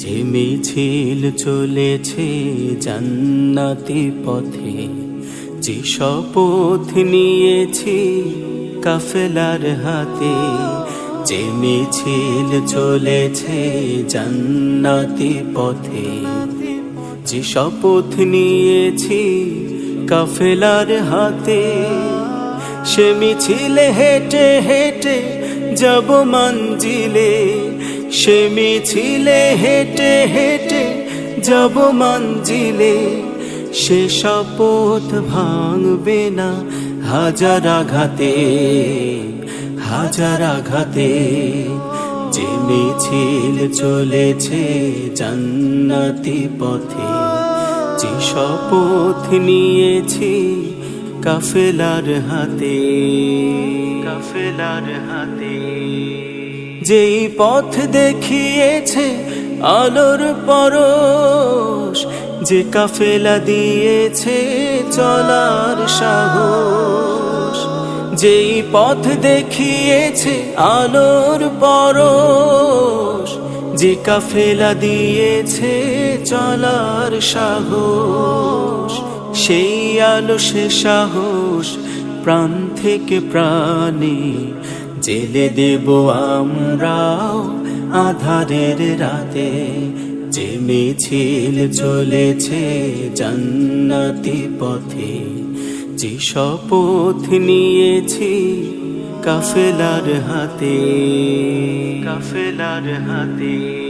যে চলেছে জান্নাতি পথে, যে শপথ নিয়েছি কাফেলার হাতে, যে মিছিল চলেছে জান্নাতি পথে, যে শপথ নিয়েছি কাফেলার হাতে, সে মিছিলে হেঁটে হেঁটে যাব মঞ্জিলে সে মিছিলে হেঁটে হেঁটে যাব মঞ্জিলে। সে শপথ ভাঙবে না হাজার আঘাতে হাজার আঘাতে। যে মিছিল চলেছে জান্নাতি পথে, যে শপথ নিয়েছি কাফেলার হাতে কাফেলার হাতে। যেই পথ দেখিয়েছে আলোর পরশ, যে কাফেলা দিয়েছে চলার সাহস, যেই পথ দেখিয়েছে আলোর পরশ, যে কাফেলা দিয়েছে চলার সাহস, সেই আলো সে সাহস, প্রাণ থেকে প্রাণে জেলে দেব আমরাও আধারের রাতে। যে মিছিল চলেছে জান্নাতি পথে, যে শপথ নিয়েছি কাফেলার হাতে। কাফেলার হাতে।